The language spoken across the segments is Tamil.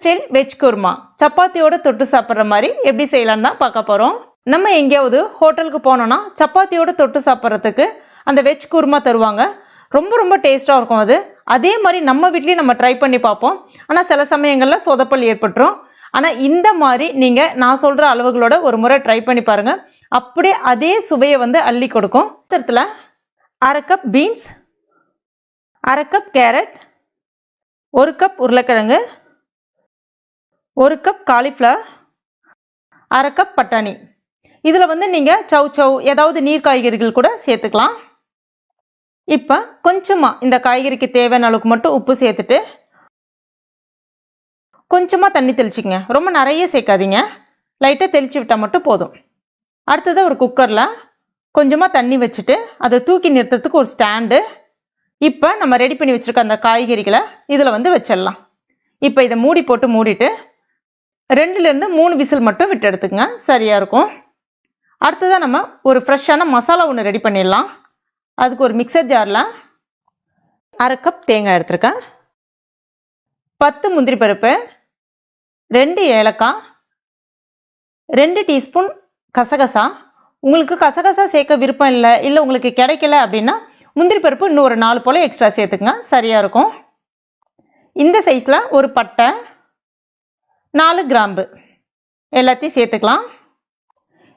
Still veg kurma. சப்பாத்தியோட தொட்டு சாப்பிட்ற மாதிரி எப்படி செய்யலான்னு தான் பார்க்க போகிறோம் நம்ம எங்கேயாவது ஹோட்டலுக்கு போனோம்னா சப்பாத்தியோட தொட்டு சாப்பிட்றதுக்கு அந்த வெஜ் குருமா தருவாங்க. ரொம்ப ரொம்ப டேஸ்ட்டாக இருக்கும் அது. அதே மாதிரி நம்ம வீட்லேயும் நம்ம ட்ரை பண்ணி பார்ப்போம். ஆனால் சில சமயங்களில் சொதப்பல் ஏற்பட்டுரும். ஆனால் இந்த மாதிரி நீங்கள் நான் சொல்கிற அளவுகளோட ஒரு முறை ட்ரை பண்ணி பாருங்கள் அப்படியே அதே சுவையை வந்து அள்ளி கொடுக்கும். இடத்துல அரை கப் பீன்ஸ் அரை கப் கேரட் ஒரு கப் உருளைக்கிழங்கு ஒரு கப் காலிஃப்ளவர் அரை கப் பட்டாணி. இதில் வந்து நீங்கள் சவ் சவ் ஏதாவது நீர் காய்கறிகள் கூட சேர்த்துக்கலாம். இப்போ கொஞ்சமாக இந்த காய்கறிக்கு தேவையான அளவுக்கு மட்டும் உப்பு சேர்த்துட்டு கொஞ்சமாக தண்ணி தெளிச்சிக்கங்க. ரொம்ப நிறைய சேர்க்காதீங்க. லைட்டாக தெளிச்சு விட்டால் மட்டும் போதும். அடுத்தது ஒரு குக்கரில் கொஞ்சமாக தண்ணி வச்சுட்டு அதை தூக்கி நிறுத்துறதுக்கு ஒரு ஸ்டாண்டு. இப்போ நம்ம ரெடி பண்ணி வச்சுருக்க அந்த காய்கறிகளை இதில் வந்து வச்சிடலாம். இப்போ இதை மூடி போட்டு மூடிட்டு ரெண்டுலேருந்து மூணு விசில் மட்டும் விட்டு எடுத்துக்கங்க. சரியாக இருக்கும். அடுத்ததாக நம்ம ஒரு ஃப்ரெஷ்ஷான மசாலா ஒன்று ரெடி பண்ணிடலாம். அதுக்கு ஒரு மிக்சர் ஜாரில் அரை கப் தேங்காய் எடுத்திருக்கேன். பத்து முந்திரி பருப்பு ரெண்டு ஏலக்காய் ரெண்டு டீஸ்பூன் கசகசா. உங்களுக்கு கசகசா சேர்க்க விருப்பம் இல்லை இல்லை உங்களுக்கு கிடைக்கல அப்படின்னா முந்திரி பருப்பு இன்னும் ஒரு நாலு போல் எக்ஸ்ட்ரா சேர்த்துக்குங்க. சரியாக இருக்கும். இந்த சைஸில் ஒரு பட்டை நாலு கிராம்பு. எல்லாத்தையும் சேர்த்துக்கலாம்.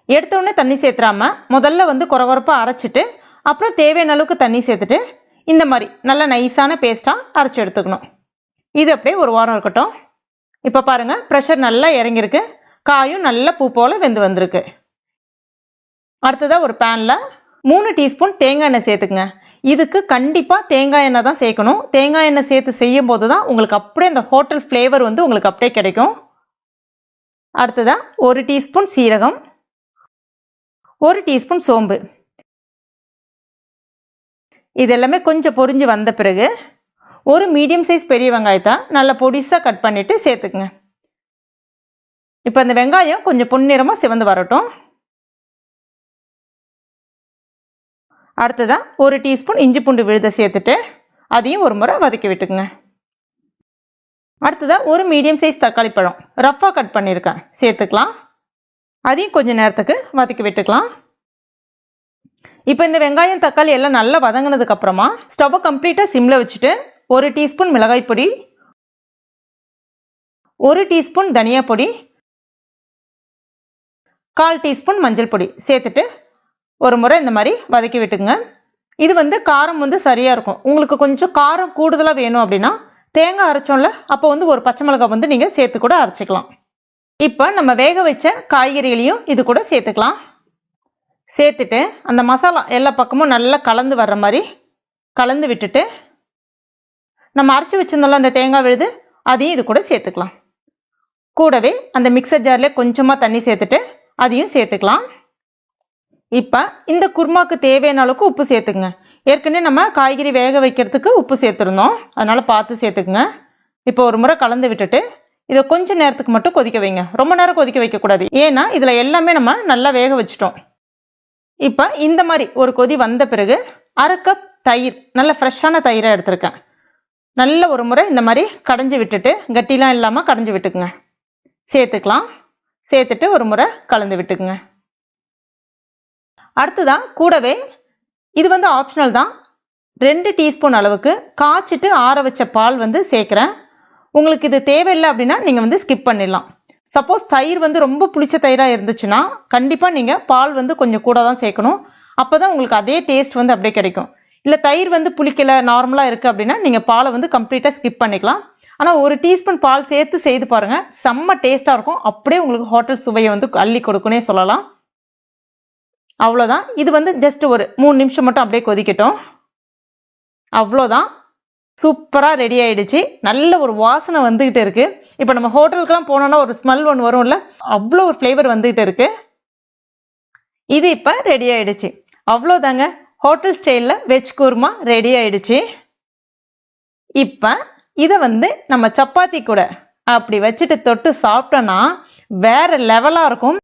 எடுத்தோடனே தண்ணி சேர்த்துறாம முதல்ல வந்து குறகுறப்பாக அரைச்சிட்டு அப்புறம் தேவையான அளவுக்கு தண்ணி சேர்த்துட்டு இந்த மாதிரி நல்ல நைஸான பேஸ்ட்டாக அரைச்சி எடுத்துக்கணும். இது அப்படியே ஒரு வாரம் இருக்கட்டும். இப்போ பாருங்கள் ப்ரெஷர் நல்லா இறங்கியிருக்கு. காயும் நல்லா பூ போல் வெந்து வந்திருக்கு. அடுத்ததாக ஒரு பேனில் மூணு டீஸ்பூன் தேங்காய் எண்ணெய் சேர்த்துக்குங்க. இதுக்கு கண்டிப்பாக தேங்காய் எண்ணெய் தான் சேர்க்கணும். தேங்காய் எண்ணெய் சேர்த்து செய்யும் போது தான் உங்களுக்கு அப்படியே அந்த ஹோட்டல் ஃப்ளேவர் வந்து உங்களுக்கு அப்படியே கிடைக்கும். அடுத்ததாக ஒரு டீஸ்பூன் சீரகம் ஒரு டீஸ்பூன் சோம்பு. இது எல்லாமே கொஞ்சம் பொரிஞ்சு வந்த பிறகு ஒரு மீடியம் சைஸ் பெரிய வெங்காயத்தை நல்லா பொடிசாக கட் பண்ணிவிட்டு சேர்த்துக்குங்க. இப்போ அந்த வெங்காயம் கொஞ்சம் பொன்னிறமாக சிவந்து வரட்டும். அடுத்ததாக ஒரு டீஸ்பூன் இஞ்சி பூண்டு விழுதை சேர்த்துட்டு அதையும் ஒரு முறை வதக்கி விட்டுக்குங்க. அடுத்ததாக ஒரு மீடியம் சைஸ் தக்காளி பழம். ரஃப்பாக கட் பண்ணியிருக்கேன். சேர்த்துக்கலாம். அதையும் கொஞ்சம் நேரத்துக்கு வதக்கி விட்டுக்கலாம். இப்போ இந்த வெங்காயம் தக்காளி எல்லாம் நல்லா வதங்கினதுக்கப்புறமா ஸ்டவ்வை கம்ப்ளீட்டாக சிம்மில் வச்சுட்டு ஒரு டீஸ்பூன் மிளகாய் பொடி ஒரு டீஸ்பூன் தனியா பொடி கால் டீஸ்பூன் மஞ்சள் பொடி சேர்த்துட்டு ஒரு முறை இந்த மாதிரி வதக்கி விட்டுங்க இது வந்து காரம் வந்து சரியாக இருக்கும். உங்களுக்கு கொஞ்சம் காரம் கூடுதலாக வேணும் அப்படின்னா தேங்காய் அரைச்சோம்ல அப்போ வந்து ஒரு பச்சை மிளகாய் வந்து நீங்கள் சேர்த்து கூட அரைச்சிக்கலாம். இப்போ நம்ம வேக வச்ச காய்கறிகளையும் இது கூட சேர்த்துக்கலாம். சேர்த்துட்டு அந்த மசாலா எல்லா பக்கமும் நல்லா கலந்து வர்ற மாதிரி கலந்து விட்டுட்டு நம்ம அரைச்சி வச்சிருந்தோம்ல அந்த தேங்காய் விழுது அதையும் இது கூட சேர்த்துக்கலாம். கூடவே அந்த மிக்சர் ஜார்லேயே கொஞ்சமாக தண்ணி சேர்த்துட்டு அதையும் சேர்த்துக்கலாம். இப்போ இந்த குருமாக்கு தேவையான அளவுக்கு உப்பு சேர்த்துக்குங்க. ஏற்கனவே நம்ம காய்கறி வேக வைக்கிறதுக்கு உப்பு சேர்த்துருந்தோம். அதனால் பார்த்து சேர்த்துக்குங்க. இப்போ ஒரு முறை கலந்து விட்டுட்டு இதை கொஞ்சம் நேரத்துக்கு மட்டும் கொதிக்க வைங்க. ரொம்ப நேரம் கொதிக்க வைக்கக்கூடாது. ஏன்னா இதில் எல்லாமே நம்ம நல்லா வேக வச்சிட்டோம். இப்போ இந்த மாதிரி ஒரு கொதி வந்த பிறகு அரை கப் தயிர் நல்ல ஃப்ரெஷ்ஷான தயிரை எடுத்திருக்கேன். நல்ல ஒரு முறை இந்த மாதிரி கடைஞ்சி விட்டுட்டு கட்டிலாம் இல்லாமல் கடைஞ்சி விட்டுக்குங்க. சேர்த்துக்கலாம். சேர்த்துட்டு ஒரு முறை கலந்து விட்டுக்குங்க. அடுத்ததான் கூடவே இது வந்து ஆப்ஷனல் தான். ரெண்டு டீஸ்பூன் அளவுக்கு காய்ச்சிட்டு ஆற வச்ச பால் வந்து சேர்க்குறேன். உங்களுக்கு இது தேவையில்லை அப்படின்னா நீங்கள் வந்து ஸ்கிப் பண்ணிடலாம். சப்போஸ் தயிர் வந்து ரொம்ப புளிச்ச தயிராக இருந்துச்சுன்னா கண்டிப்பாக நீங்கள் பால் வந்து கொஞ்சம் கூட தான் சேர்க்கணும். அப்போ தான் உங்களுக்கு அதே டேஸ்ட் வந்து அப்படியே கிடைக்கும். இல்லை தயிர் வந்து புளிக்கலை நார்மலாக இருக்குது அப்படின்னா நீங்கள் பாலை வந்து கம்ப்ளீட்டாக ஸ்கிப் பண்ணிக்கலாம். ஆனால் ஒரு டீஸ்பூன் பால் சேர்த்து செய்து பாருங்கள் செம்ம டேஸ்ட்டாக இருக்கும். அப்படியே உங்களுக்கு ஹோட்டல் சுவையை வந்து அள்ளி கொடுக்குனே சொல்லலாம். அவ்வளோதான் இது வந்து ஜஸ்ட் ஒரு மூணு நிமிஷம் மட்டும் அப்படியே கொதிக்கட்டும். அவ்வளோதான் சூப்பராக ரெடி ஆயிடுச்சு. நல்ல ஒரு வாசனை வந்துகிட்டு இருக்கு. இப்போ நம்ம ஹோட்டலுக்குலாம் போனோம்னா ஒரு ஸ்மெல் ஒன்று வரும்ல. அவ்வளோ ஒரு ஃப்ளேவர் வந்துகிட்டு இருக்கு. இது இப்போ ரெடி ஆயிடுச்சு. அவ்வளோதாங்க ஹோட்டல் ஸ்டைலில் வெஜ் குருமா ரெடி ஆயிடுச்சு. இப்போ இதை வந்து நம்ம சப்பாத்தி கூட அப்படி வச்சுட்டு தொட்டு சாப்பிட்டோன்னா வேற லெவலாக இருக்கும்.